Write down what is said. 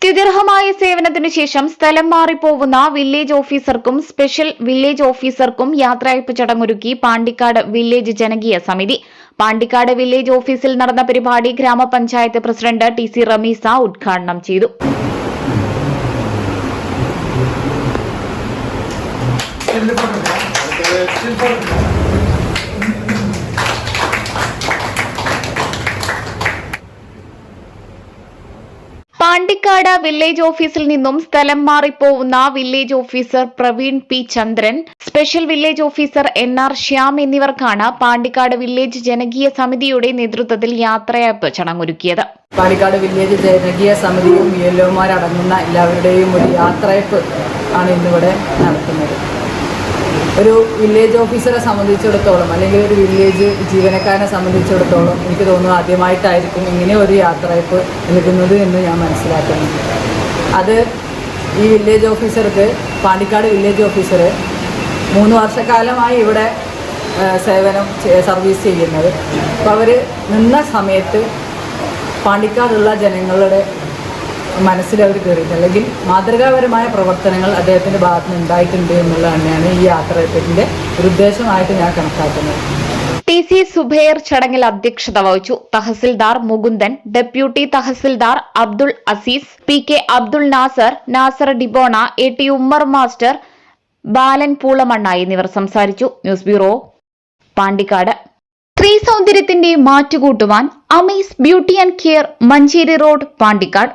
സ്തുത്യർഹമായ സേവനത്തിനു ശേഷം സ്ഥലം മാറിപ്പോവുന്ന വില്ലേജ് ഓഫീസർക്കും സ്പെഷ്യൽ വില്ലേജ് ഓഫീസർക്കും യാത്രയയപ്പ് ചടങ്ങൊരുക്കി പാണ്ടിക്കാട് വില്ലേജ് ജനകീയ സമിതി. പാണ്ടിക്കാട് വില്ലേജ് ഓഫീസിൽ നടന്ന പരിപാടി ഗ്രാമപഞ്ചായത്ത് പ്രസിഡന്റ് ടി സി റമീസ ഉദ്ഘാടനം ചെയ്തു. പാണ്ടിക്കാട് വില്ലേജ് ഓഫീസിൽ നിന്നും സ്ഥലം മാറിപ്പോവുന്ന village officer Praveen P Chandran special village officer N R Shyam എന്നിവർക്കാണ് പാണ്ടിക്കാട് വില്ലേജ് ജനകീയ സമിതിയുടെ നേതൃത്വത്തിൽ യാത്രയപ്പ് ചടങ്ങൊരുക്കിയത്. പാണ്ടിക്കാട് വില്ലേജ് ജനകീയ സമിതിയും ബി എല്ലാവരുടെയും ഒരു യാത്രയപ്പ് ആണ് ഇന്നിവിടെ നടത്തുന്നത് ഒരു വില്ലേജ് ഓഫീസറെ സംബന്ധിച്ചിടത്തോളം അല്ലെങ്കിൽ ഒരു വില്ലേജ് ജീവനക്കാരനെ സംബന്ധിച്ചിടത്തോളം എനിക്ക് തോന്നുന്നു ആദ്യമായിട്ടായിരിക്കും ഇങ്ങനെ ഒരു യാത്രയപ്പ് നൽകുന്നത് എന്ന് ഞാൻ മനസ്സിലാക്കുന്നു. അത് ഈ വില്ലേജ് ഓഫീസർക്ക് പാണ്ടിക്കാട് വില്ലേജ് ഓഫീസർ മൂന്ന് വർഷക്കാലമായി ഇവിടെ സേവനം സർവീസ് ചെയ്യുന്നത്. അപ്പോൾ അവർ നിന്ന സമയത്ത് പാണ്ടിക്കാടുള്ള ജനങ്ങളുടെ മനസ്സിൽ അവർ കയറിയിട്ട് അല്ലെങ്കിൽ മാതൃകാപരമായ പ്രവർത്തനങ്ങൾ അദ്ദേഹത്തിന്റെ ഭാഗത്ത് നിന്ന് ഉണ്ടായിട്ടുണ്ട് എന്നുള്ളത് തന്നെയാണ് ഈ യാത്രയത്തിന്റെ ഒരു ഉദ്ദേശമായിട്ട് ഞാൻ കണക്കാക്കുന്നത്. ടി സി സുബൈർ ചടങ്ങിൽ അധ്യക്ഷത വഹിച്ചു. Tahsildar Mukundan deputy tahsildar Abdul Aziz P K Abdul Nasar Nasar ഡിബോണ A T Ummer master Balan Poolamanna എന്നിവർ സംസാരിച്ചു. News bureau Pandikkad. സ്ത്രീ സൗന്ദര്യത്തിന്റെ മാറ്റുകൂട്ടുവാൻ Amaze beauty and care Manjeri road Pandikkad.